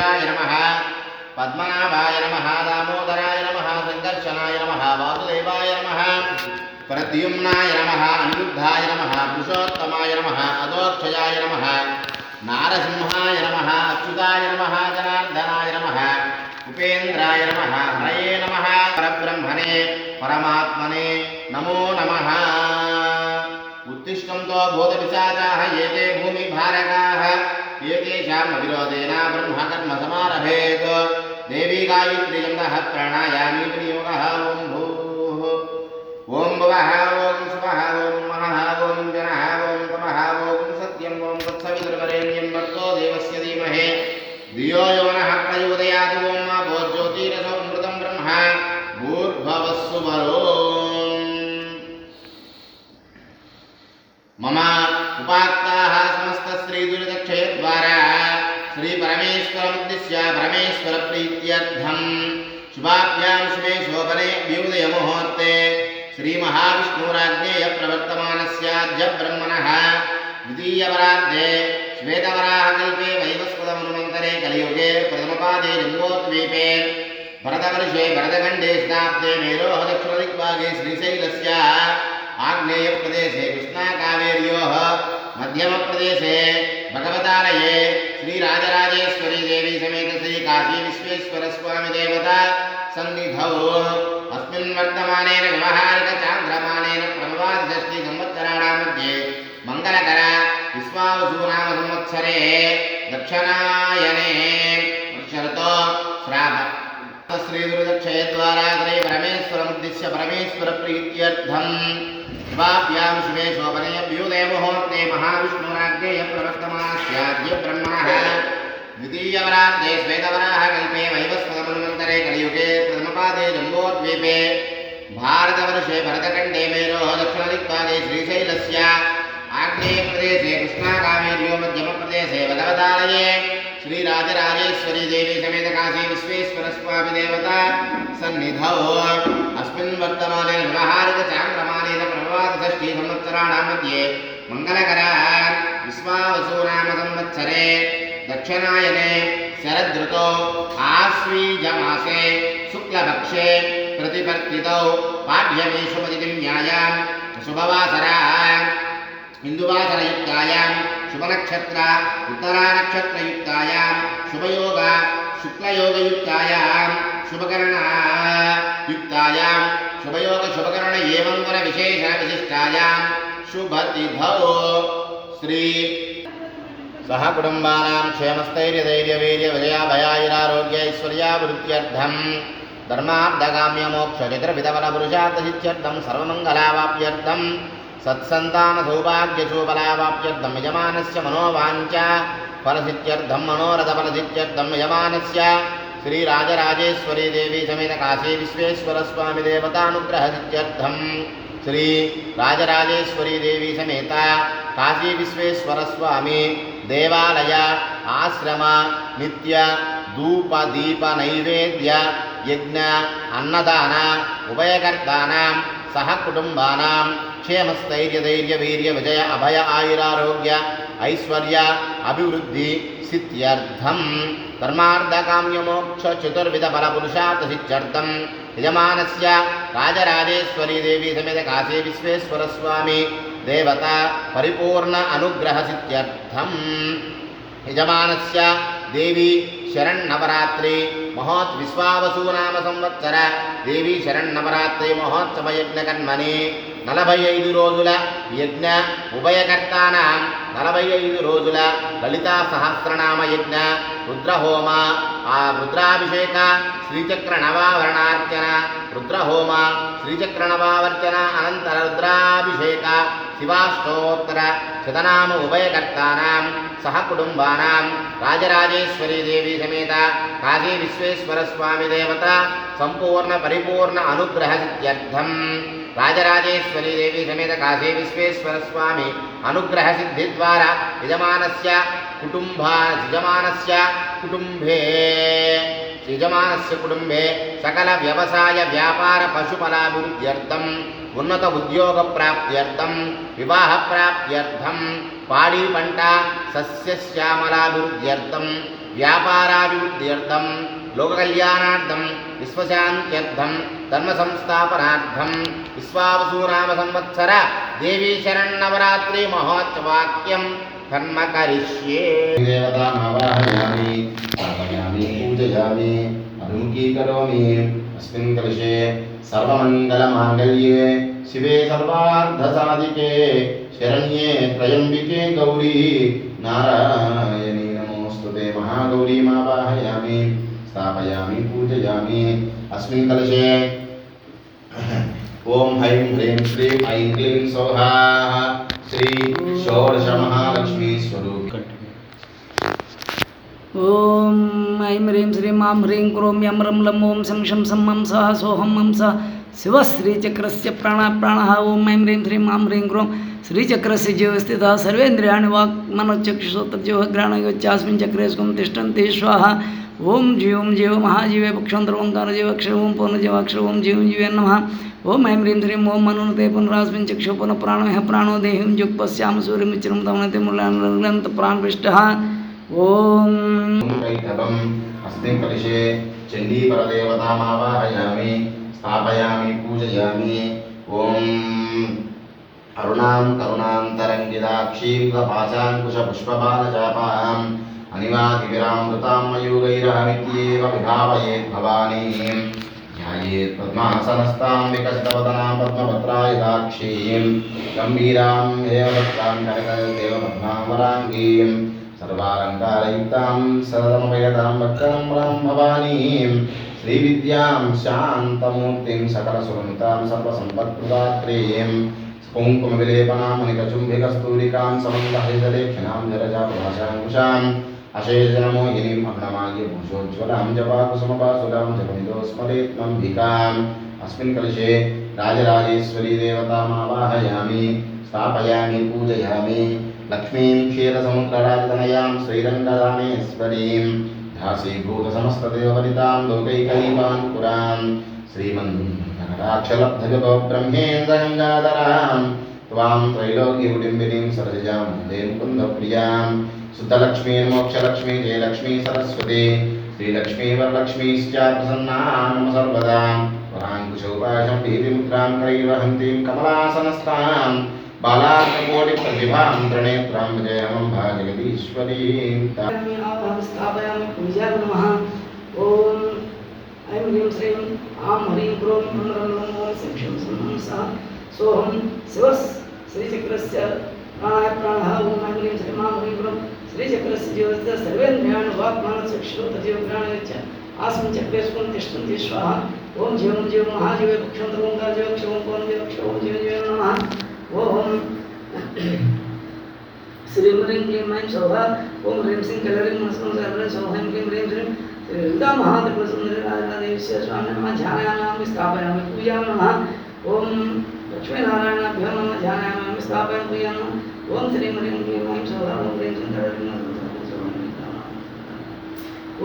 వెంకటేశాయ నమ పద్మనాభాయ నమ దామోదరాయ నమ సంకర్షణాయ నమ వాసుదేవాయ నమ ప్రద్యుమ్నాయ నమ అనిరుద్ధాయ నమ పురుషోత్తమాయ నమ అదోక్షయాయ నమ నారసింహాయ నమ అచ్యుతాయ నమ జనార్దనాయ నమ ఉపేంద్రాయ నమ హరయే నమ పరబ్రహ్మణే పరమాత్మనే నమో నమ उत्तिष्ठन्तो बोधपिशाचाः ये भूमिभारकाः ये ब्रह्मकर्मसमारभेत्। देवी गायत्रीजन्दः प्राणायामीति नियोगः ॐ भूः। ॐ भवः ॐ स्वः ॐ महः ॐ जनः ॐ तमः ॐ सत्यम् ॐ तत्सवितुर्वरेण्यं भर्तो देवस्य धीमहे। धियो श्रीमहाविष्णुराज्ञेय प्रवर्तमान स्याद्य ब्रह्मणः द्वितीयवराद्धे श्वेतवराहकल्पे वैवस्वतमनुमन्तरे कलियुगे प्रथमपादे लिङ्गोद्वीपे भरतवर्षे भरतखण्डे शताब्दे मेरोः दक्षिणदिग्भागे श्रीशैलस्य आग्नेयप्रदेशे कृष्णाकावेर्योः मध्यमप्रदेशे भगवतालये श्रीराजराजेश्वरी देवी समेत श्रीकाशीविश्वेश्वरस्वामिदेवता सन्निधौ। अस्मिन् वर्तमानेन व्यवहारिकचान्द्रमानेन प्रभवादिषष्टि संवत्सराणां मध्ये मङ्गलकर विश्वावसुनाम संवत्सरे दक्षिणायने शरतो श्राव श्रीदुर्दक्षयद्वारा श्री परमेश्वरमुद्दिश्य परमेश्वरप्रीत्यर्थं शिवाभ्यां शिवे शोभने व्यूदयमुहूर्ते महाविष्णुराज्ञेय प्रवर्तमानस्याद्य ब्रह्मणः। द्वितीयवरार्धे श्वेतवराः कल्पे वैवस्वतमन्वन्तरे कलियुगे प्रथमपादे जम्बोद्वीपे भारतवर्षे भरतखण्डे मेरोः दक्षिणदिक्पादे श्रीशैलस्य आग्नेयप्रदेशे कृष्णाकावेर्यो मध्यमप्रदेशे भगवतालये श्रीराजराजेश्वरी देवी समेत काशी विश्वेश्वरस्वामि देवता सन्निधौ। अस्मिन् वर्तमाने व्यवहारिकचान्द्रमानेन प्रभवादषष्टि संवत्सराणां मध्ये मङ्गलकर, विश्वावसुनाम संवत्सरे दक्षिणायने शरदृतौ आश्वीजमासे शुक्लपक्षे प्रतिपत्तितौ पाठ्यमीशुपतिन्यायां शुभवासरा हिन्दुवासरयुक्तायां शुभनक्षत्र उत्तरानक्षत्रयुक्तायां शुभयोग शुक्लयोगयुक्तायां शुभकरणयुक्तायां शुभयोग शुभकरण एवं विशेषविशिष्टायां शुभतिथौ श्री सह कुटुम्बानां क्षेमस्थैर्यधैर्यवीर्यविजयाभयायुरारोग्यैश्वर्यावृत्त्यर्थं धर्मार्थकाम्यमोक्षचतुर्विधबलपुरुषार्थसिद्ध्यर्थं सर्वमङ्गलावाप्यर्थं सत्सन्तानसौभाग्यशोबलावाप्यर्थं यजमानस्य मनोवाञ्चा फलसिद्ध्यर्थं मनोरथफलसिद्ध्यर्थं यजमानस्य श्रीराजराजेश्वरी देवी समेत काशी विश्वेश्वरस्वामि देवतानुग्रहसिद्ध्यर्थं श्री राजराजेश्वरी देवी समेत काशी विश्वेश्वरस्वामी ದೇವಾಲಯ ಆಶ್ರಮ ನಿತ್ಯ ಧೂಪ ದೀಪ ನೈವೇದ್ಯ ಯಜ್ಞ ಅನ್ನದಾನ ಉಭಯಕರ್ತಾನಾಂ ಸಹ ಕುಟುಂಬಾನಾಂ క్షేమస్థైర్య ధైర్య వీర్య విజయ అభయ ఆయురారోగ్య ఐశ్వర్య అభివృద్ధి సిత్యర్థం ధర్మార్థకామ్యమోక్ష చతుర్విధ యజమానస్య రాజరాజేశ్వరీ సమేత కాశీ విశ్వేశ్వర దేవత పరిపూర్ణ అనుగ్రహసిత్యర్థం యజమానస్య దేవి శరణ్నవరాత్రి మహోత్ విశ్వావసూనామ సంవత్సర. దేవి శరణ్నవరాత్రి మహోత్సవయజ్ఞకర్మని నలభై ఐదు రోజుల యజ్ఞ. ఉభయకర్తాన నలభై ఐదు రోజుల లలితా సహస్రనామ యజ్ఞ రుద్రహోమ. ఆ రుద్రాభిషేక శ్రీచక్ర నవావరణార్చన రుద్రహోమ శ్రీచక్ర నవావర్చన అనంతర రుద్రాభిషేక. శివాష్టోత్తర శతనామ ఉభయకర్తానాం సహ కుటుంబానాం. రాజరాజేశ్వరీ దేవి సమేత కాశీ విశ్వేశ్వర స్వామి దేవత సంపూర్ణ పరిపూర్ణ అనుగ్రహ సిద్ధ్యర్థం రాజరాజేశ్వరీ దేవి సమేత కాశీ విశ్వేశ్వర స్వామి అనుగ్రహ సిద్ధి ద్వారా యజమానస్య కుటుంబా యజమానస్య కుటుంబే. యజమానస్య కుటుంబే సకల వ్యవసాయ వ్యాపార పశుఫలాభివృద్ధ్యర్థం ఉన్నత ఉద్యోగ ప్రాప్త్యర్థం వివాహ ప్రాప్త్యర్థం పాడి పంట సస్యశ్యామలాభివృద్ధ్యర్థం వ్యాపారాభివృద్ధ్యర్థం లోకకళ్యాణార్థం విశ్వశాంత్యర్థం धर्म संस्थापनार्थम विश्वावसूराम संवत्सर देवी शरण्णवरात्रि महोत्सवाक्यं कर्म करिष्ये। देवतामावाहयामि आगयामि पूजयामि अनुकी करोमि अस्मिन् कलशे सर्वमंगल मांगल्ये शिवे सर्वार्थ साधिके शरण्ये त्रयंबिके गौरी। नारायणी नमोऽस्तु ते महागौरीमावाहयामि स्थापयामी, पूजयामी। अस्मिन् कलशे ओम हैं ह्रीं श्री ऐं क्लीं सौः श्री षोडशमहालक्ष्मीस्वरूपि ॐ ऐं ह्रीं श्री माँ ह्रीं क्रों यं रं लं ॐ सं शं सं मं सः सोऽहं मं सः शिवश्रीचक्रस्य प्राणः प्राणः। ॐ ऐं ह्रीं श्रीं माँ ह्रीं क्रों श्रीचक्र से जो स्थित सर्वेन्द्रियाण वाक् मनोचक्षुषोत्रजोहग्राणस्मिन् चक्रे स्वं तिष्ठन्ति स्वाहा ओं जीव जीव महाजीवे पक्षान्तरवङ्कारजीवक्षर ओं पौर्णजीवाक्षर ओं जीव जीव जीवे नमः ओं ऐं ह्रीं ह्रीं ओं मनुते पुनरास्मिन् चक्षु पुनः प्राण मह प्राणो देहिं जुग पश्याम सूर्य सूर्यमिचिरं तमनते मुलान्त प्राणपृष्टः ॐ अस्मिन् कलशे चण्डीपरदेवतामावाहयामि स्थापयामि पूजयामि ओम అరుణాం కరుణాంతరంగిదాక్షీం పాశాంకుశపుష్పబాలచాపాం అనివాదివిరామృతాం మయూగైరహమిత్యేవ విభావయేత్ భవానీ. ధ్యాయేత్ పద్మాసనస్తాం వికసితవదనాం పద్మపత్రాయుధాక్షీం గంభీరాం దేవదత్తాం కనకదేవ పద్మావరాంగీం సర్వాలంకారయుక్తాం సరదమపయతాం వక్రం రాం భవానీం శ్రీవిద్యాం శాంతమూర్తిం సకలసురంతాం कुङ्कुमविलेपनामनिकचुम्बिकस्तूरिकां समन्तहरितलेखिनां जरजाप्रभाषाङ्कुशाम् अशेषजनमोहिनीम् अग्नमाल्य भूषोज्ज्वलां जपाकुसुमपासुदां जपमिदो स्मरेत् मम्बिकाम् अस्मिन् कलशे राजराजेश्वरी देवतामावाहयामि, स्थापयामि, पूजयामि। लक्ष्मीं क्षीरसमुद्रराजतनयां श्रीरङ्गदामेश्वरीं धासीभूतसमस्तदेववरितां लोकैकैवाङ्कुराम् श्रीमन्नराक्षलब्धगभब्रह्मेन्द्रगङ्गाधरां त्वां त्रैलोक्यौडिम्बिनीं सरजजां वन्दे मुकुन्दप्रियां शुद्धलक्ष्मीं मोक्षलक्ष्मी जयलक्ष्मी सरस्वती श्रीलक्ष्मी वरलक्ष्मीश्च प्रसन्ना मम सर्वदा वराङ्कुशोपाशं भीतिमुद्रां करैर्वहन्तीं कमलासनस्तां बालार्ककोटिप्रतिभां त्रणेत्रां विजयमं भाजगदीश्वरीं स्थापयामि पूजा नमः ॐ ऐं ह्रीं श्रीं आम हरि ब्रोम ओम शिक्षम सिंहम सह सोहम शिव श्रीचक्रस्य प्राणाय प्राणः ओम ऐं ह्रीं श्रीं माँ ह्रीं ब्रों श्रीचक्रस्य जीवस्य सर्वेन्द्रियाण वाक्मानसक्षुतजीवप्राणश्च आसं चक्रेष्वं तिष्ठन्ति स्वाहा ओम जीवं जीव महाजीवे भक्षं ओंकार जीव क्षवं पवन जीव क्षवं जीव जीव नमः ओम श्रीं ह्रीं क्लीं ऐं शोभा ओम ह्रीं सिंह कलरिं मनसं सर्वं शोभं क्लीं ह्रीं श्रीं श्रीललिता महात्रिपुरसुन्दरी राजादेवीस्य स्वामी नमः ध्यायामि स्थापयामि पूजामि ॐ लक्ष्मीनारायणाभ्यो नमः ध्यायामि स्थापयामि पूजामि ॐ श्रीं ह्रीं क्लीं ऐं ॐ ह्रीं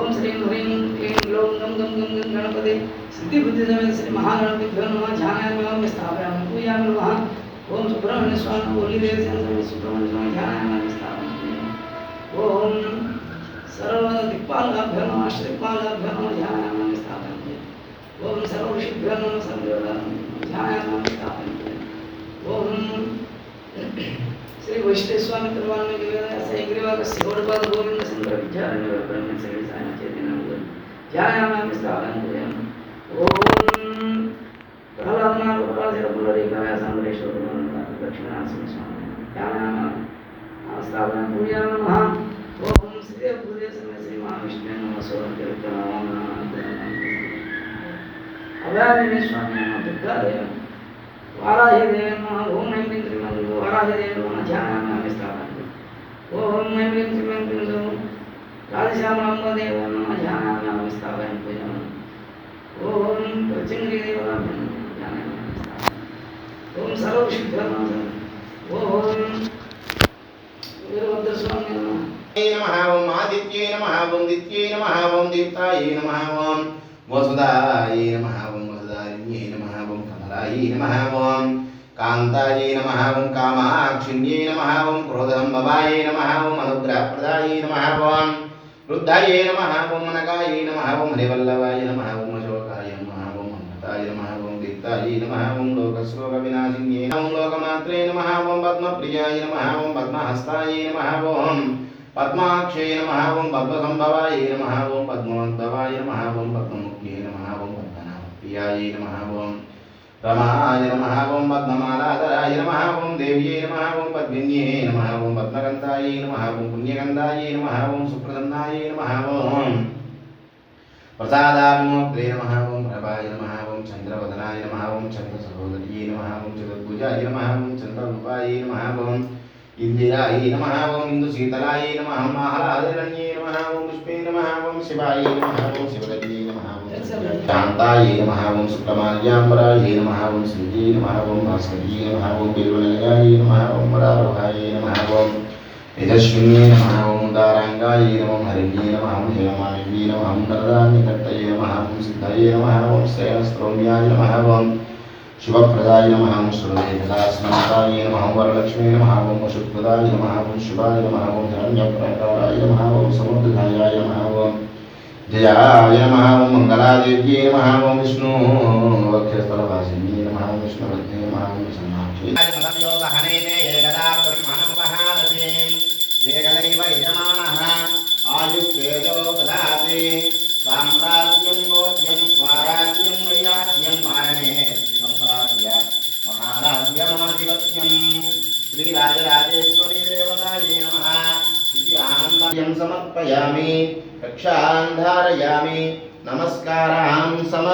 ॐ श्रीं ह्रीं क्लीं ग्लौं गं गं गं गं गणपते सिद्धिबुद्धिसमेत श्री महागणपतिभ्यो नमः ध्यायामि स्थापयामि पूजामि नमः ओम सुब्रह्मण्य स्वामी बोली देव स्वामी सुब्रह्मण्य स्थापयामि ओम सर्वदिक्पालाभ्यो नमः श्रीपालाभ्यो नमः ध्यायामानि स्थापयन्ते ॐ सर्वऋषिभ्यो नमः सर्वदेवानां ध्यायामानि स्थापयन्ते ॐ श्री वैष्णवस्वामी प्रमाण के लिए ऐसा एक रिवाज गौरवाद गोविंद सुंदर विचार निवर ब्रह्म से विचार के दिन हुए ध्यायामानि स्थापयन्ते ॐ प्रहलादना प्रहलाद पुलरी कवय संग्रेश्वर दक्षिणासन स्वामी ध्यायामानि स्थापनं पूजयामः ॐ श्री ಗದಾಧರೇಶ್ವರನೇ ಸ್ವಾಮಿಯ ವಾರಾಹಿ ದೇವನು ಓಂ ಐಂ ಕ್ಲೀಂ ತ್ರಿಮಂದು ವಾರಾಹಿ ದೇವನ ಧ್ಯಾನಾಮಿ ಸ್ಥಾಪನೆ ಓಂ ಐಂ ಕ್ಲೀಂ ತ್ರಿಮಂದು ರಾಧಶ್ಯಾಮಲಂಬ ದೇವನು ಧ್ಯಾನಾಮಿ ಸ್ಥಾಪನೆ ಪೂಜನ ಓಂ ಪ್ರಚಂಗಿ ದೇವನ ಧ್ಯಾನಾಮಿ ಸ್ಥಾಪನೆ ಓಂ ಸರ್ವಶುದ್ಧನಾಥ ಓಂ ವೀರಭದ್ರ ಸ್ವಾಮಿ ನಮಃ ಓಂ ಆದಿತ್ಯೇ ನಮಃ ಓಂ ದಿತ್ಯೇ ನಮಃ ಓಂ ದೀಪ್ತಾಯೇ ನಮಃ ಓಂ ವಸುಧಾಯೇ ನಮಃ कान्तायै नमः ॐ कान्तायै नमः ॐ कामाक्षिण्यै नमः ॐ क्रोधसम्भवायै नमः ॐ अनुग्रहप्रदायै नमः ॐ वृद्धायै नमः ॐ अनगायै नमः ॐ हरिवल्लभाय नमः ॐ अशोकाय नमः ॐ अमृताय नमः ॐ दीप्तायै नमः ॐ लोकश्लोकविनाशिन्यै ॐ लोकमात्रे नमः ॐ पद्मप्रियाय नमः ॐ पद्महस्तायै नमः ॐ पद्माक्षे नमः ॐ पद्मसम्भवाय नमः ॐ पद्मवन्तवाय नमः ॐ पद्ममुख्ये नमः ॐ पद्मनाभप्रियाय नमः ॐ रमाय नमः ॐ पद्ममालाधराय नमः ॐ देव्यै नमः ॐ पद्मिन्ये नमः ॐ पद्मगन्धायै नमः ॐ पुण्यगन्धायै नमः ॐ सुप्रसन्नायै नमः ॐ प्रसादाभिमुद्रे नमः ॐ प्रभाय नमः ॐ चन्द्रवदनाय नमः ॐ चन्द्रसहोदर्यै नमः ॐ चतुर्भुजाय नमः ॐ चन्द्ररूपायै नमः ॐ इन्दिरायै नमः ॐ इन्दुशीतलायै नमः ॐ आह्लादरण्ये नमः ॐ पुष्पे नमः ॐ शिवायै नमः ॐ शिवदर्यै नमः ॐ शान्तायै नमः ॐ शुक्लमाल्याम्बरायै नमः ॐ श्रीयै नमः ॐ भास्कर्यै नमः ॐ बिल्वलयायै नमः ॐ वरारोहायै नमः ॐ यजस्विन्यै नमः ॐ दाराङ्गायै नमः हरिण्यै नमः ॐ ॐ सिद्धायै शुभप्रदाय नमः ॐ श्रुदेकदास्मन्ताय नमः वरलक्ष्मी नमः ॐ वशुप्रदाय नमः ॐ शुभाय नमः ॐ हिरण्यप्रकाराय नमः ॐ समुद्धायाय नमः जयाय नमः ॐ मङ्गलादेव्यै नमः ॐ विष्णु वक्षस्थलवासिन्यै नमः ॐ विष्णुवद्ये नमः ॐ विसन्नाक्षे సమర్పయామి నమస్కారాన్ సమ